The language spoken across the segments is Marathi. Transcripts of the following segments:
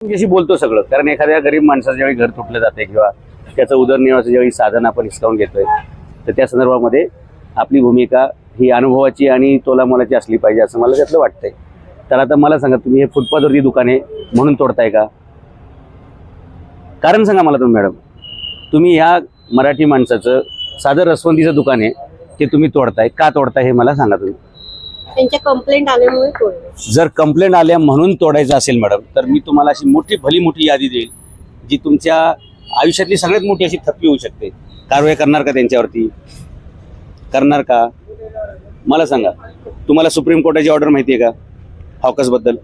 तुमच्याशी बोलतो सगळं. कारण एखाद्या गरीब माणसाचं ज्यावेळी घर तुटलं जाते किंवा त्याचं उदरनिर्वाहाचं ज्यावेळी साधन आपण हिसकावून घेतोय तर त्या संदर्भामध्ये आपली भूमिका ही अनुभवाची आणि तोलामोलाची असली पाहिजे असं मला त्यातलं वाटतंय. तर आता मला सांगा तुम्ही हे फुटपाथवरती दुकाने म्हणून तोडताय का? कारण सांगा मला तुम्ही मॅडम तुम्ही ह्या मराठी माणसाचं साधं रसवंतीचं दुकान आहे ते तुम्ही तोडताय. का तोडताय हे मला सांगा तुम्ही. त्यांच्या कंप्लेंट आल्यामुळे तोडले. जर कंप्लेंट आल्या म्हणून तोडायचं असेल मॅडम तर मी तुम्हाला अशी मोठी भली मोठी यादी देईल जी तुमच्या आयुष्यातली सगळ्यात मोठी अशी थप्पी होऊ शकते. कारवाई करणार का त्यांच्यावरती? करणार का? मला सांगा. तुम्हाला सुप्रीम कोर्टाची ऑर्डर माहिती आहे का? हॉकसबद्दल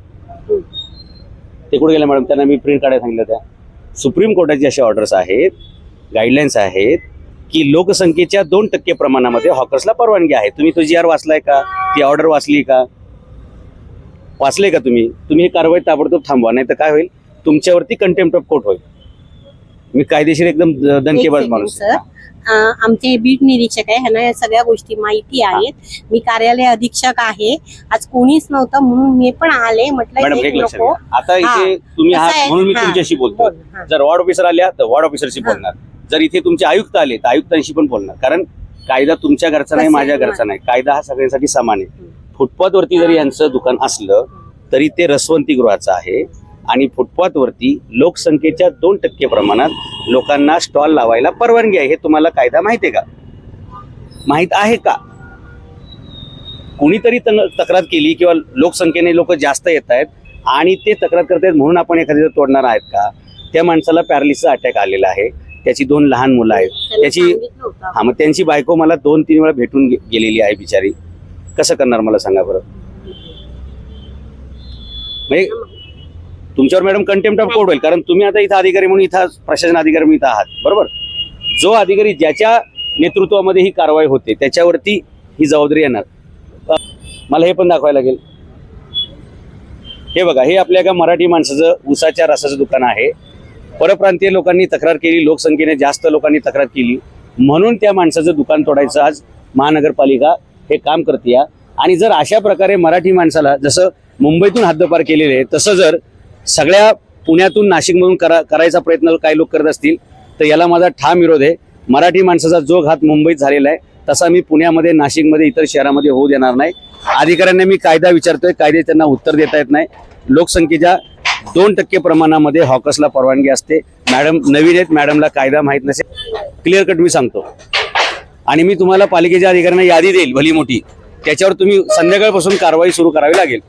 ते कुठे गेलं मॅडम त्यांना मी प्रिंट काढायला सांगितलं त्या सुप्रीम कोर्टाची अशा ऑर्डर्स आहेत गाईडलाईन्स आहेत की लोकसंख्येच्या दोन टक्के प्रमाणामध्ये हॉकर्सला परवानगी आहे. तुम्ही तो जी आर वाचलाय का? ती ऑर्डर वाचली का? वाचले का तुम्ही? तुम्ही ही कारवाई ताबडतोब थांबवा नाही तर काय होईल? तुमच्यावरती कंटेम्प्ट ऑफ कोर्ट होईल. मी कायदेशीर एकदम दणकेबाज माणूस. आमचे बीट निरीक्षक आहे ह्यांना या सगळ्या गोष्टी माहिती आहेत. मी कार्यालय अधीक्षक आहे. आज कोणीच नव्हतं म्हणून मी पण आले. म्हटलं. आता इथे हा. तुम्ही आहात आहे? म्हणून मी. तुमच्याशी बोलतो बोल. जर वॉर्ड ऑफिसर आल्या तर वॉर्ड ऑफिसरशी. बोलणार. जर इथे तुमचे आयुक्त आले तर आयुक्तांशी पण बोलणार. कारण कायदा तुमच्या घरचा नाही? माझ्या घरचा नाही. कायदा हा सगळ्यांसाठी समान आहे. फुटपाथवरती जरी यांचं दुकान असलं तरी ते रसवंती गृहाचं आहे. आणि फुटपाथवरती लोकसंख्येच्या दोन टक्के प्रमाणात लोकांना स्टॉल लावायला परवानगी आहे. हे तुम्हाला कायदा माहिती आहे का? माहीत आहे का? कुणीतरी तक्रार केली किंवा लोकसंख्येने लोक जास्त येत आहेत आणि ते तक्रार करतायत म्हणून आपण एखाद्या तोडणार आहेत का? त्या माणसाला पॅरालिसचा अटॅक आलेला आहे. त्याची दोन लहान मुलं आहेत. त्याची. हा मग त्यांची बायको मला दोन तीन वेळा भेटून गेलेली आहे बिचारी. कसं करणार मला सांगा बरं? म्हणजे तुमच्यावर मॅडम कंटेम्प्ट ऑफ कोर्ट होईल कारण तुम्ही आता इथं अधिकारी म्हणून इथं प्रशासन अधिकारी म्हणून इथं आहात. बरोबर? जो अधिकारी ज्याच्या नेतृत्वामध्ये ही कारवाई होते त्याच्यावरती ही जबाबदारी येणार. मला हे पण दाखवायला लागेल. हे बघा हे आपल्या एका मराठी माणसाचं उसाच्या रसाचं दुकान आहे. परप्रांतीय लोकांनी तक्रार केली लोकसंख्येने जास्त लोकांनी तक्रार केली. म्हणून त्या माणसाचं दुकान तोडायचं आज महानगरपालिका हे काम करते आणि जर अशा प्रकारे मराठी माणसाला जसं मुंबईतून हद्दपार केलेले आहे तसं जर सगळ्या पुण्यातून नाशिकमधून करा करायचा प्रयत्न काही लोक करत असतील तर याला माझा ठाम विरोध आहे. मराठी माणसाचा जो घात मुंबईत झालेला आहे तसा मी पुण्यामध्ये नाशिकमध्ये इतर शहरामध्ये होऊ देणार नाही. अधिकाऱ्यांना मी कायदा विचारतोय कायदे त्यांना उत्तर देता येत नाही. लोकसंख्येच्या दोन टक्के प्रमाणामध्ये हॉकर्सला परवानगी असते. मॅडम नवीन आहेत मॅडमला कायदा माहीत नसेल. क्लिअर कट मी सांगतो. आणि मी तुम्हाला पालिकेच्या अधिकाऱ्यांना यादी देईल भली मोठी त्याच्यावर तुम्ही संध्याकाळपासून कारवाई सुरू करावी लागेल.